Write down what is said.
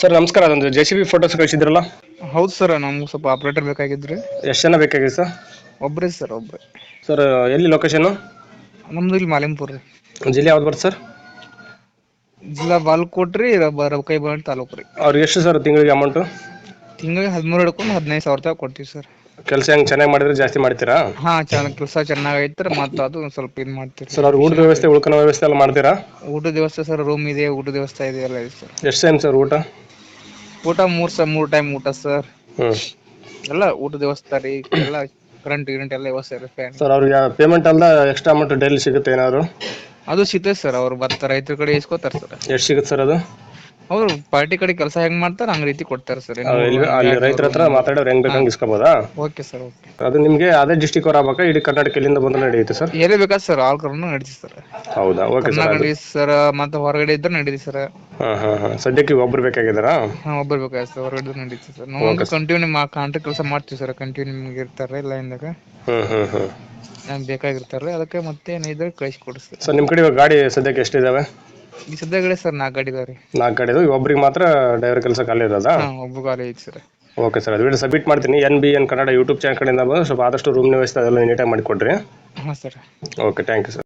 Sir ನಮಸ್ಕಾರ. ಅದೊಂದು J C B photos ಕಳಿಸಿದ್ರಲ್ಲ? ಹೌದು ಸರ್ ನಮ್ಗೆ ಸ್ವಲ್ಪ ಆಪ್ರೇಟರ್ ಬೇಕಾಗಿದ್ರಿ. ಎಷ್ಟು ಜನ ಬೇಕಾಗಿದೆ ಸರ್? ಒಬ್ಬರೇ ಸರ್ ಒಬ್ಬರೇ ಸರ್ ಎಲ್ಲಿ ಲೊಕೇಶನು ನಮ್ದು ಇಲ್ಲಿ ಮಾಲಿಂಪುರ್ ರೀ. ಜಿಲ್ಲೆ ಯಾವ್ದು ಬರುತ್ತೆ ಸರ್? ಜಿಲ್ಲಾ ಬಾಲ್ಕೋಟ್ ರೀ ರಬಕೈ ಬಂಡ್ ತಾಲೂಕು ರೀ. ಅವ್ರಿಗೆ ಎಷ್ಟು ಸರ್ ತಿಂಗಳಿಗೆ ಅಮೌಂಟು ತಿಂಗಳಿಗೆ ಹದಿಮೂರು ಹಿಡ್ಕೊಂಡು ಹದಿನೈದು ಸಾವಿರ ರೂಪಾಯಿ ಕೊಡ್ತೀವಿ ಸರ್. ಕೆಲಸ ಹೆಂಗೆ ಚೆನ್ನಾಗಿ ಮಾಡಿದ್ರೆ ಜಾಸ್ತಿ ಮಾಡ್ತೀರಾ? ಹಾಂ ಚೆನ್ನಾಗಿ ಕೆಲಸ ಚೆನ್ನಾಗಿ ಐತ್ರಿ ಮತ್ತು ಅದು ಒಂದ್ ಸ್ವಲ್ಪ ಇದು ಮಾಡ್ತೀವಿ ಸರ್ ಅವ್ರ ಊಟದ ವ್ಯವಸ್ಥೆ ಉಳ್ಕೊಳೋ ವ್ಯವಸ್ಥೆ ಎಲ್ಲ ಮಾಡ್ತೀರಾ? ಊಟದ ವ್ಯವಸ್ಥೆ ಸರ್ ರೂಮ್ ಇದೆ ಊಟದ ವ್ಯವಸ್ಥೆ ಇದೆ ಎಲ್ಲ ಇದೆ ಸರ್. ಎಷ್ಟು ಟೈಮ್ ಸರ್ ಊಟ? ಊಟ ಮೂರ್ ಸ ಮೂರು ಟೈಮ್ ಊಟ ಸರ್ ಹ್ಮ್. ಎಲ್ಲ ಊಟದ ವ್ಯವಸ್ಥೆ ರೀ ಎಲ್ಲ ಕರೆಂಟ್ ಗಿರೆಂಟ್ ಎಲ್ಲ ವ್ಯವಸ್ಥೆ ರೀ ಫ್ಯಾನ್ ಸರ್ ಅವ್ರಿಗೆ ಪೇಮೆಂಟ್ ಅಲ್ಲ ಎಕ್ಸ್ಟ್ರಾ ಅಮೌಂಟ್ ಡೈಲಿ ಸಿಗುತ್ತೆ ಏನಾದ್ರು? ಅದು ಸಿಗ್ತೈತೆ ಸರ್ ಅವ್ರು ಬರ್ತಾರೆ ರೈತರ ಕಡೆ ಇಸ್ಕೋತಾರೆ ಸರ್ ಎಷ್ಟು ಸಿಗುತ್ತೆ ಸರ್ ಅದು? ಅವ್ರು ಪಾರ್ಟಿ ಕಡೆ ಕೆಲಸ ಹೆಂಗ್ ಮಾಡ್ತಾರೆ ಹಂಗ್ ರೀತಿ ಕೊಡ್ತಾರೆ ಸರ್ ಇಲ್ಲಿ ಅಲ್ಲಿ ರೈತರ ಹತ್ರ ಮಾತಾಡೋರು ಹೆಂಗ್ ಬೇಕಂಗ್ ಇಸ್ಕೋಬೋದಾ? Okay sir okay. ಅದು ನಿಮ್ಗೆ ಅದೇ ಡಿಸ್ಟಿಕ್ ಅವ್ರ ಆಗ್ಬೇಕಾ? ಇಡೀ ಕರ್ನಾಟಕ ಎಲ್ಲಿಂದ ಬಂದ್ರೆ ನಡೆಯುತ್ತೆ ಸರ್ ಎಲ್ಲಿ ಬೇಕಾ ಸರ್ ಆಲ್ ಕರ್ನಾಟಕ ನಡೀತಿ ಸರ್ ಹೌದಾ? ಓಕೆ ಸರ್ ಕರ್ನಾಟಕ ನಡೀತಿ ಸರ್ ಮತ್ತೆ ಹೊರಗಡೆ ಇದ್ರೆ ನಡೀತಿ ಸರ್ ಹಾ ಹಾಂ ಹಾಂ. ಸದ್ಯಕ್ಕೆ ಈಗ ಒಬ್ರು ಬೇಕಾಗಿದ್ದಾರಾ? ಹಾ ಒಬ್ಬರು ಬೇಕಾಗುತ್ತೆ ಸರ್ ಹೊರಗಡೆ ಇದ್ರೆ ನಡೀತಿ ಸರ್ ನಾವು ಕಂಟಿನ್ಯೂ ಮಾ ಕಾಂಟ್ರಾಕ್ಟ್ ಕೆಲಸ ಮಾಡ್ತೀವಿ ಸರ್ ಕಂಟಿನ್ಯೂ ನಿಮ್ಗೆ ಇರ್ತಾರೆ ಲೈನ್ದಾಗ ಹ್ಮ್ ಹ್ಮ್ ಹ್ಮ್ ನಮ್ಗೆ ಬೇಕಾಗಿರ್ತಾರೆ ಅದಕ್ಕೆ ಮತ್ತೆ ಏನಿದ್ರೆ ಕಳಿಸಿ ಕೊಡಿಸ್ತೀವಿ ಸರ್ ನಿಮ್ಮ ಕಡೆ ಇವಾಗ ಗಾಡಿ ಸದ್ಯಕ್ಕೆ ಎಷ್ಟಿದಾವೆ? ಈ ಸದ್ಯಗಡೆ ಸರ್ ನಾಲ್ಕು ಗಾಡಿ ಇದಾವೆ ರೀ ನಾಲ್ಕು ಗಾಡಿ ಇದಾವೆ. ಒಬ್ರಿಗೆ ಮಾತ್ರ ಡ್ರೈವರ್ ಕೆಲಸ ಖಾಲಿ ಇರೋದಾ? ಹಾಂ ಒಬ್ಬ ಗಾಡಿ ಐತಿ ಸರ್. ಓಕೆ ಸರ್ ಅದು ವಿಡಿಯೋ ಸಬ್ಮಿಟ್ ಮಾಡ್ತೀನಿ. N B N Kannada YouTube channel ಕಡೆಯಿಂದ ಬಂದು ಸ್ವಲ್ಪ ಆದಷ್ಟು ರೂಮ್ ವ್ಯವಸ್ಥೆ ಅದೆಲ್ಲ ನೀಟಾಗಿ ಮಾಡಿಕೊಡ್ರಿ. ಹಾಂ sir. Okay thank you sir